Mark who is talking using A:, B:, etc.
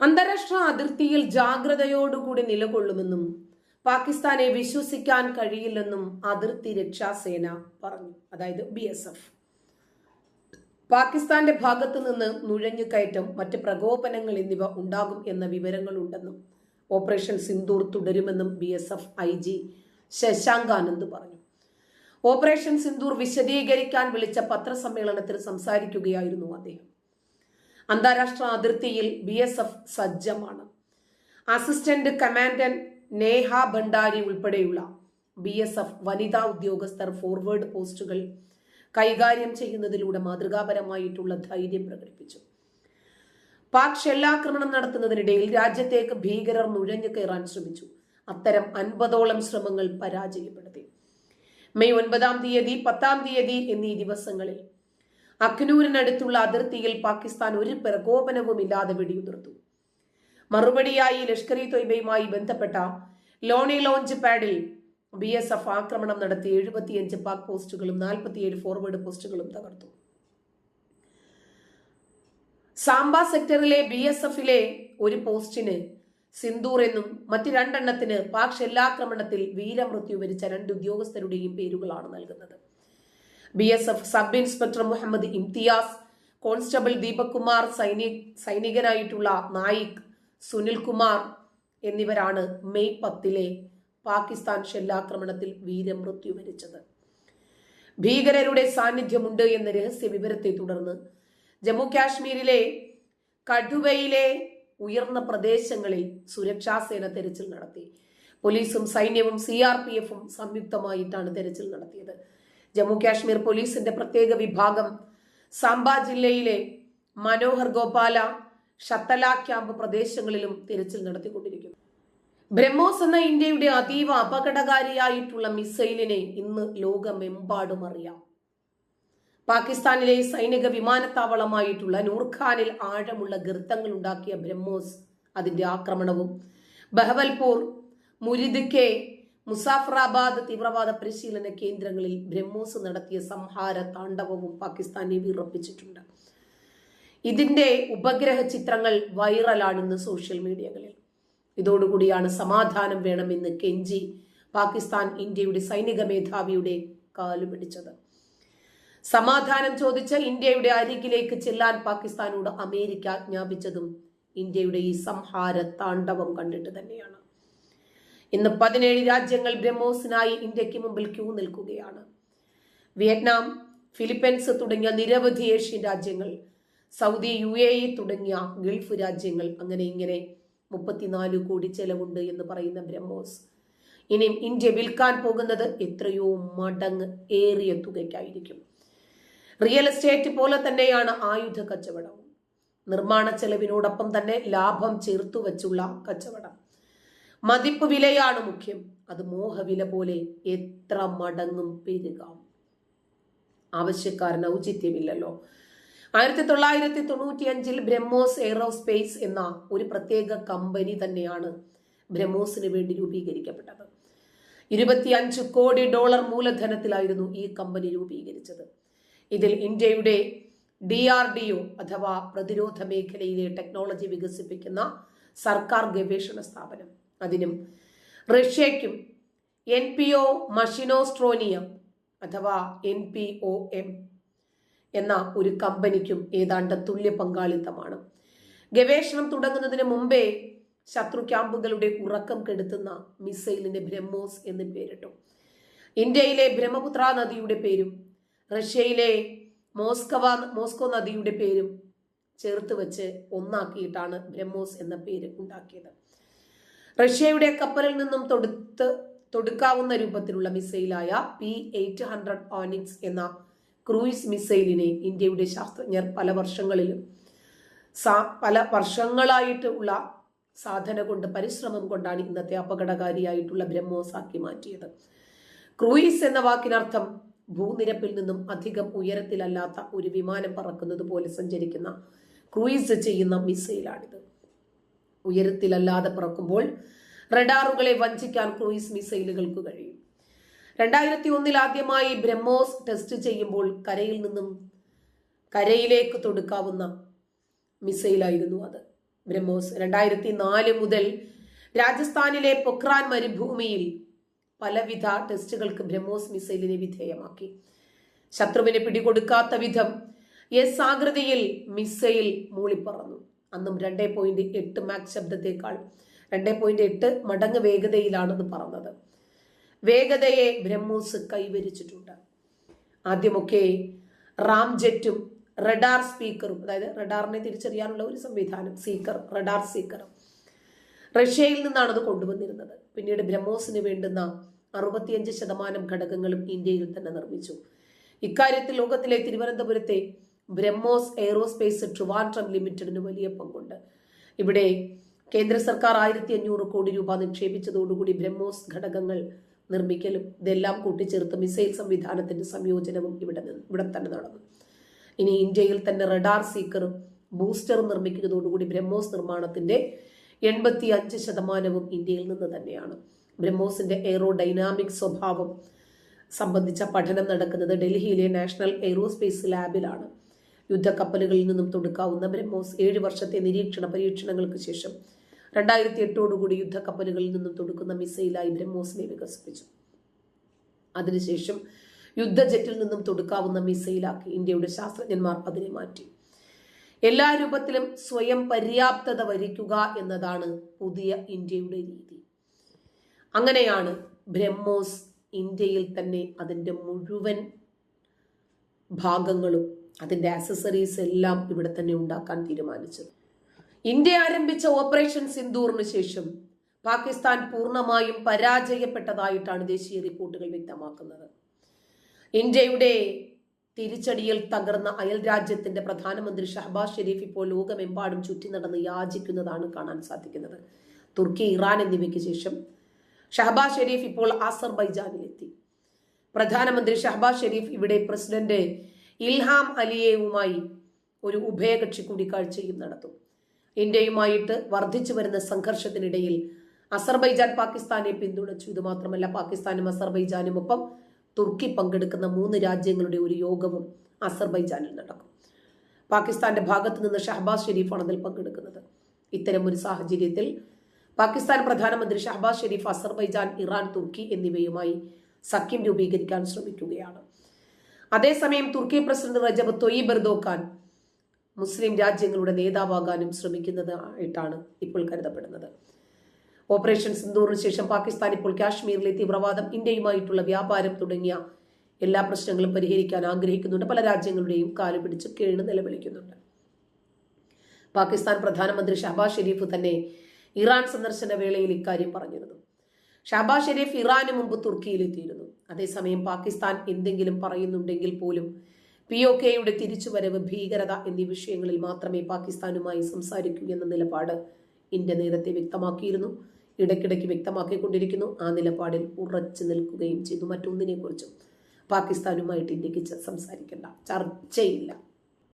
A: അന്താരാഷ്ട്ര അതിർത്തിയിൽ ജാഗ്രതയോടുകൂടി നിലകൊള്ളുമെന്നും പാകിസ്ഥാനെ വിശ്വസിക്കാൻ കഴിയില്ലെന്നും അതിർത്തി രക്ഷാസേന പറഞ്ഞു. അതായത് ബി എസ് എഫ്. പാകിസ്ഥാന്റെ ഭാഗത്തു നിന്ന് നുഴഞ്ഞുകയറ്റം മറ്റ് പ്രകോപനങ്ങൾ എന്നിവ ഉണ്ടാകും എന്ന വിവരങ്ങളുണ്ടെന്നും ഓപ്പറേഷൻ സിന്ദൂർ തുടരുമെന്നും B S F I G Shashank Anand പറഞ്ഞു. ഓപ്പറേഷൻ സിന്ദൂർ വിശദീകരിക്കാൻ വിളിച്ച പത്രസമ്മേളനത്തിൽ സംസാരിക്കുകയായിരുന്നു അദ്ദേഹം. അന്താരാഷ്ട്ര അതിർത്തിയിൽ ബി എസ് എഫ് സജ്ജമാണ്. അസിസ്റ്റന്റ് കമാൻഡന്റ് നേഹ ഭണ്ഡാരി ഉൾപ്പെടെയുള്ള ബി എസ് എഫ് വനിതാ ഉദ്യോഗസ്ഥർ ഫോർവേഡ് പോസ്റ്റുകൾ കൈകാര്യം ചെയ്യുന്നതിലൂടെ മാതൃകാപരമായിട്ടുള്ള ധൈര്യം പ്രകടിപ്പിച്ചു. പാക് ഷെല്ലാക്രമണം നടത്തുന്നതിനിടയിൽ രാജ്യത്തേക്ക് ഭീകരർ നുഴഞ്ഞു കയറാൻ ശ്രമിച്ചു. അത്തരം അൻപതോളം ശ്രമങ്ങൾ പരാജയപ്പെടുത്തി. മെയ് ഒൻപതാം തീയതി പത്താം തീയതി എന്നീ ദിവസങ്ങളിൽ അഖ്നൂരിനടുത്തുള്ള അതിർത്തിയിൽ പാകിസ്ഥാൻ ഒരു പ്രകോപനവുമില്ലാതെ വെടിയുതിർത്തു. മറുപടിയായി ലഷ്കർ ഇ തൊയ്ബയുമായി ബന്ധപ്പെട്ട ലോണി ലോഞ്ച് പാഡിൽ ബി എസ് എഫ് ആക്രമണം നടത്തി എഴുപത്തിയഞ്ച് പാക് പോസ്റ്റുകളും നാൽപ്പത്തിയേഴ് ഫോർവേഡ് പോസ്റ്റുകളും തകർത്തു. സാംബ സെക്ടറിലെ ബി എസ് എഫിലെ ഒരു പോസ്റ്റിന് സിന്ദൂർ എന്നും മറ്റ് രണ്ടെണ്ണത്തിന് പാക് ഷെല്ലാക്രമണത്തിൽ വീരമൃത്യു വരിച്ച രണ്ട് ഉദ്യോഗസ്ഥരുടെയും പേരുകളാണ് നൽകുന്നത്. B S F sub inspector Mohammad Imtiyaz constable Deepak Kumar സൈനിക സൈനികനായിട്ടുള്ള നായിക് സുനിൽ കുമാർ എന്നിവരാണ് മെയ് പത്തിലെ പാകിസ്ഥാൻ ഷെല്ലാക്രമണത്തിൽ വീരമൃത്യു വരിച്ചത്. ഭീകരരുടെ സാന്നിധ്യമുണ്ട് എന്ന രഹസ്യ വിവരത്തെ തുടർന്ന് ജമ്മു കാശ്മീരിലെ കഠുവയിലെ ഉയർന്ന പ്രദേശങ്ങളിൽ സുരക്ഷാസേന തെരച്ചിൽ നടത്തി. പോലീസും സൈന്യവും സി ആർ പി എഫും സംയുക്തമായിട്ടാണ് തെരച്ചിൽ നടത്തിയത്. ജമ്മു കാശ്മീർ പോലീസിന്റെ പ്രത്യേക വിഭാഗം സാംബ ജില്ലയിലെ മനോഹർ ഗോപാല ഷത്തല ക്യാമ്പ് പ്രദേശങ്ങളിലും തിരച്ചിൽ നടത്തിക്കൊണ്ടിരിക്കുന്നു. ബ്രഹ്മോസ് എന്ന ഇന്ത്യയുടെ അതീവ അപകടകാരിയായിട്ടുള്ള മിസൈലിനെ ഇന്ന് ലോകമെമ്പാടും അറിയാം. പാകിസ്ഥാനിലെ സൈനിക വിമാനത്താവളമായിട്ടുള്ള നൂർഖാനിൽ ആഴമുള്ള ഗർത്തങ്ങൾ ഉണ്ടാക്കിയ ബ്രഹ്മോസ് അതിന്റെ ആക്രമണവും ബഹവൽപൂർ മുരിദിക്കെ മുസാഫറാബാദ് തീവ്രവാദ പരിശീലന കേന്ദ്രങ്ങളിൽ ബ്രഹ്മോസ് നടത്തിയ സംഹാര താണ്ഡവവും പാകിസ്ഥാനെ വിറപ്പിച്ചിട്ടുണ്ട് ഇതിന്റെ ഉപഗ്രഹ ചിത്രങ്ങൾ വൈറലാണെന്ന് സോഷ്യൽ മീഡിയകളിൽ. ഇതോടുകൂടിയാണ് സമാധാനം വേണമെന്ന് കെഞ്ചി പാകിസ്ഥാൻ ഇന്ത്യയുടെ സൈനിക മേധാവിയുടെ കാലു പിടിച്ചത്. സമാധാനം ചോദിച്ച ഇന്ത്യയുടെ അരികിലേക്ക് ചെല്ലാൻ പാകിസ്ഥാനോട് അമേരിക്ക ആജ്ഞാപിച്ചതും ഇന്ത്യയുടെ ഈ സംഹാര താണ്ഡവം കണ്ടിട്ട് തന്നെയാണ്. ഇന്ന് പതിനേഴ് രാജ്യങ്ങൾ ബ്രഹ്മോസിനായി ഇന്ത്യയ്ക്ക് മുമ്പിൽ ക്യൂ നിൽക്കുകയാണ്. വിയറ്റ്നാം ഫിലിപ്പൈൻസ് തുടങ്ങിയ നിരവധി ഏഷ്യൻ രാജ്യങ്ങൾ സൗദി യു എ ഇ തുടങ്ങിയ ഗൾഫ് രാജ്യങ്ങൾ അങ്ങനെ ഇങ്ങനെ മുപ്പത്തിനാല് കോടി ചെലവുണ്ട് എന്ന് പറയുന്ന ബ്രഹ്മോസ്. ഇനിയും ഇന്ത്യ വിൽക്കാൻ പോകുന്നത് എത്രയോ മടങ്ങ് ഏറിയ തുകയ്ക്കായിരിക്കും. റിയൽ എസ്റ്റേറ്റ് പോലെ തന്നെയാണ് ആയുധ കച്ചവടം നിർമ്മാണ ചെലവിനോടൊപ്പം തന്നെ ലാഭം ചേർത്തു വച്ചുള്ള കച്ചവടം. മതിപ്പ് വിലയാണ് മുഖ്യം. അത് മോഹവില പോലെ എത്ര മടങ്ങും പെരുകാം. ആവശ്യക്കാരന് ഔചിത്യമില്ലല്ലോ. ആയിരത്തി തൊള്ളായിരത്തി തൊണ്ണൂറ്റി അഞ്ചിൽ ബ്രഹ്മോസ് എയ്റോസ്പേസ് എന്ന ഒരു പ്രത്യേക കമ്പനി തന്നെയാണ് ബ്രഹ്മോസിന് വേണ്ടി രൂപീകരിക്കപ്പെട്ടത്. ഇരുപത്തിയഞ്ച് കോടി ഡോളർ മൂലധനത്തിലായിരുന്നു ഈ കമ്പനി രൂപീകരിച്ചത്. ഇതിൽ ഇന്ത്യയുടെ ഡി ആർ ഡി ഒ അഥവാ പ്രതിരോധ മേഖലയിലെ ടെക്നോളജി വികസിപ്പിക്കുന്ന സർക്കാർ ഗവേഷണ സ്ഥാപനം. അതിനും. റഷ്യയ്ക്കും എൻ പി ഒ മഷിനോസ്ട്രോനിയം അഥവാ എൻ പി ഒ എം എന്ന ഒരു കമ്പനിക്കും ഏതാണ്ട് തുല്യ പങ്കാളിത്തമാണ്. ഗവേഷണം തുടങ്ങുന്നതിന് മുമ്പേ ശത്രു ക്യാമ്പുകളുടെ ഉറക്കം കെടുത്തുന്ന മിസൈലിന് ബ്രഹ്മോസ് എന്ന് പേരിട്ടു. ഇന്ത്യയിലെ ബ്രഹ്മപുത്ര നദിയുടെ പേരും റഷ്യയിലെ മോസ്കവ മോസ്കോ നദിയുടെ പേരും ചേർത്ത് വെച്ച് ഒന്നാക്കിയിട്ടാണ് ബ്രഹ്മോസ് എന്ന പേര് ഉണ്ടാക്കിയത്. റഷ്യയുടെ കപ്പലിൽ നിന്നും തൊടുത്ത് തൊടുക്കാവുന്ന രൂപത്തിലുള്ള മിസൈലായ പി എയ്റ്റ് ഹൺഡ്രഡ് ഓണിക്സ് എന്ന ക്രൂയിസ് മിസൈലിനെ ഇന്ത്യയുടെ ശാസ്ത്രജ്ഞർ പല വർഷങ്ങളിലും പല വർഷങ്ങളായിട്ട് ഉള്ള സാധന കൊണ്ട് പരിശ്രമം കൊണ്ടാണ് ഇന്നത്തെ അപകടകാരിയായിട്ടുള്ള ബ്രഹ്മോസ് ആക്കി മാറ്റിയത്. ക്രൂയിസ് എന്ന വാക്കിനർത്ഥം ഭൂനിരപ്പിൽ നിന്നും അധികം ഉയരത്തിലല്ലാത്ത ഒരു വിമാനം പറക്കുന്നത് പോലെ സഞ്ചരിക്കുന്ന ക്രൂയിസ് ചെയ്യുന്ന മിസൈലാണിത്. ഉയരത്തിലല്ലാതെ പറക്കുമ്പോൾ റഡാറുകളെ വഞ്ചിക്കാൻ ക്രൂയിസ് മിസൈലുകൾക്ക് കഴിയും. രണ്ടായിരത്തി ഒന്നിൽ ആദ്യമായി ബ്രഹ്മോസ് ടെസ്റ്റ് ചെയ്യുമ്പോൾ കരയിൽ നിന്നും കരയിലേക്ക് തൊടുക്കാവുന്ന മിസൈലായിരുന്നു അത്. ബ്രഹ്മോസ് രണ്ടായിരത്തി നാല് മുതൽ രാജസ്ഥാനിലെ പൊക്രാൻ മരുഭൂമിയിൽ പലവിധ ടെസ്റ്റുകൾക്ക് ബ്രഹ്മോസ് മിസൈലിനെ വിധേയമാക്കി. ശത്രുവിനെ പിടികൊടുക്കാത്ത വിധം എസ് ആകൃതിയിൽ മിസൈൽ മൂളിപ്പറന്നു. അന്നും രണ്ടേ പോയിന്റ് എട്ട് മാക്സ് ശബ്ദത്തേക്കാൾ. രണ്ടേ പോയിന്റ് എട്ട് മടങ്ങ് വേഗതയിലാണെന്ന് പറഞ്ഞത്. വേഗതയെ ബ്രഹ്മോസ് കൈവരിച്ചിട്ടുണ്ട്. ആദ്യമൊക്കെ റാം ജെറ്റും റഡാർ സ്പീക്കറും അതായത് റഡാറിനെ തിരിച്ചറിയാനുള്ള ഒരു സംവിധാനം സീക്കർ റഡാർ സീക്കറും റഷ്യയിൽ നിന്നാണ് അത് കൊണ്ടുവന്നിരുന്നത്. പിന്നീട് ബ്രഹ്മോസിന് വേണ്ടുന്ന അറുപത്തിയഞ്ച് ശതമാനം ഘടകങ്ങളും ഇന്ത്യയിൽ തന്നെ നിർമ്മിച്ചു. ഇക്കാര്യത്തിൽ ലോകത്തിലെ തിരുവനന്തപുരത്തെ ബ്രഹ്മോസ് എയ്റോസ്പേസ് ട്രിവാൻഡ്രം ലിമിറ്റഡിന് വലിയ പങ്കുണ്ട്. ഇവിടെ കേന്ദ്ര സർക്കാർ ആയിരത്തി അഞ്ഞൂറ് കോടി രൂപ നിക്ഷേപിച്ചതോടുകൂടി ബ്രഹ്മോസ് ഘടകങ്ങൾ നിർമ്മിക്കലും ഇതെല്ലാം കൂട്ടിച്ചേർത്ത് മിസൈൽ സംവിധാനത്തിന്റെ സംയോജനവും ഇവിടെ ഇവിടെ തന്നെ നടന്നു. ഇനി ഇന്ത്യയിൽ തന്നെ റഡാർ സീക്കറും ബൂസ്റ്ററും നിർമ്മിക്കുന്നതോടുകൂടി ബ്രഹ്മോസ് നിർമ്മാണത്തിന്റെ എൺപത്തി അഞ്ച് ശതമാനവും ഇന്ത്യയിൽ നിന്ന് തന്നെയാണ്. ബ്രഹ്മോസിന്റെ എയ്റോ ഡൈനാമിക് സ്വഭാവം സംബന്ധിച്ച പഠനം നടക്കുന്നത് ഡൽഹിയിലെ നാഷണൽ എയ്റോസ്പേസ് ലാബിലാണ് യുദ്ധക്കപ്പലുകളിൽ നിന്നും തൊടുക്കാവുന്ന ബ്രഹ്മോസ് ഏഴ് വർഷത്തെ നിരീക്ഷണ പരീക്ഷണങ്ങൾക്ക് ശേഷം രണ്ടായിരത്തി എട്ടോടുകൂടി യുദ്ധക്കപ്പലുകളിൽ നിന്നും തൊടുക്കുന്ന മിസൈലായി ബ്രഹ്മോസിനെ വികസിപ്പിച്ചു. അതിനുശേഷം യുദ്ധ ജെറ്റിൽ നിന്നും തൊടുക്കാവുന്ന മിസൈലാക്കി ഇന്ത്യയുടെ ശാസ്ത്രജ്ഞന്മാർ അതിനെ മാറ്റി. എല്ലാ രൂപത്തിലും സ്വയം പര്യാപ്തത വരിക്കുക എന്നതാണ് പുതിയ ഇന്ത്യയുടെ രീതി. അങ്ങനെയാണ് ബ്രഹ്മോസ് ഇന്ത്യയിൽ തന്നെ അതിന്റെ മുഴുവൻ ഭാഗങ്ങളും അതിന്റെ ആക്സസറീസ് എല്ലാം ഇവിടെ തന്നെ ഉണ്ടാക്കാൻ തീരുമാനിച്ചത്. ഇന്ത്യ ആരംഭിച്ച ഓപ്പറേഷൻ സിന്ദൂറിന് ശേഷം പാകിസ്ഥാൻ പൂർണമായും പരാജയപ്പെട്ടതായിട്ടാണ് ദേശീയ റിപ്പോർട്ടുകൾ വ്യക്തമാക്കുന്നത്. ഇന്ത്യയുടെ തിരിച്ചടിയിൽ തകർന്ന അയൽ രാജ്യത്തിന്റെ പ്രധാനമന്ത്രി ഷഹബാസ് ഷെരീഫ് ഇപ്പോൾ ലോകമെമ്പാടും ചുറ്റി നടന്ന് യാചിക്കുന്നതാണ് കാണാൻ സാധിക്കുന്നത്. തുർക്കി ഇറാൻ എന്നിവയ്ക്ക് ശേഷം ഷഹബാസ് ഷെരീഫ് ഇപ്പോൾ ആസർബൈജാനിലെത്തി പ്രധാനമന്ത്രി ഷഹബാസ് ഷെരീഫ് ഇവിടെ പ്രസിഡന്റ് ഇൽഹാം അലിയവുമായി ഒരു ഉഭയകക്ഷി കൂടിക്കാഴ്ചയും നടത്തും. ഇന്ത്യയുമായിട്ട് വർദ്ധിച്ചു വരുന്ന സംഘർഷത്തിനിടയിൽ അസർബൈജാൻ പാകിസ്ഥാനെ പിന്തുണച്ചു. ഇത് മാത്രമല്ല പാകിസ്ഥാനും അസർബൈജാനും ഒപ്പം തുർക്കി പങ്കെടുക്കുന്ന മൂന്ന് രാജ്യങ്ങളുടെ ഒരു യോഗവും അസർബൈജാനിൽ നടക്കും. പാകിസ്ഥാന്റെ ഭാഗത്തു നിന്ന് ഷഹബാസ് ഷെരീഫാണ് അതിൽ പങ്കെടുക്കുന്നത്. ഇത്തരം ഒരു സാഹചര്യത്തിൽ പാകിസ്ഥാൻ പ്രധാനമന്ത്രി ഷഹബാസ് ഷെരീഫ് അസർബൈജാൻ ഇറാൻ തുർക്കി എന്നിവയുമായി സഖ്യം രൂപീകരിക്കാൻ ശ്രമിക്കുകയാണ്. അതേസമയം തുർക്കി പ്രസിഡന്റ് റജബ് തൊയ്ബ് എർദോക്കാൻ മുസ്ലിം രാജ്യങ്ങളുടെ നേതാവാകാനും ശ്രമിക്കുന്നതായിട്ടാണ് ഇപ്പോൾ കരുതപ്പെടുന്നത്. ഓപ്പറേഷൻ സിന്ദൂറിന് ശേഷം പാകിസ്ഥാൻ ഇപ്പോൾ കാശ്മീരിലെ തീവ്രവാദം ഇന്ത്യയുമായിട്ടുള്ള വ്യാപാരം തുടങ്ങിയ എല്ലാ പ്രശ്നങ്ങളും പരിഹരിക്കാൻ ആഗ്രഹിക്കുന്നുണ്ട്. പല രാജ്യങ്ങളുടെയും കാലു പിടിച്ച് കീഴിന് നിലവിളിക്കുന്നുണ്ട്. പാകിസ്ഥാൻ പ്രധാനമന്ത്രി ഷഹബാസ് ഷെരീഫ് തന്നെ ഇറാൻ സന്ദർശന വേളയിൽ ഇക്കാര്യം പറഞ്ഞിരുന്നു. ഷഹബാസ് ഷെരീഫ് ഇറാന് മുമ്പ് തുർക്കിയിലെത്തിയിരുന്നു. അതേസമയം പാകിസ്ഥാൻ എന്തെങ്കിലും പറയുന്നുണ്ടെങ്കിൽ പോലും പി ഒ കെയുടെ തിരിച്ചുവരവ് ഭീകരത എന്നീ വിഷയങ്ങളിൽ മാത്രമേ പാകിസ്ഥാനുമായി സംസാരിക്കൂ എന്ന നിലപാട് ഇന്ത്യ നേരത്തെ വ്യക്തമാക്കിയിരുന്നു. ഇടയ്ക്കിടയ്ക്ക് വ്യക്തമാക്കിക്കൊണ്ടിരിക്കുന്നു. ആ നിലപാടിൽ ഉറച്ചു നിൽക്കുകയും ചെയ്തു. മറ്റൊന്നിനെക്കുറിച്ചും പാകിസ്ഥാനുമായിട്ട് ഇന്ത്യയ്ക്ക് സംസാരിക്കേണ്ട. ചർച്ചയില്ല.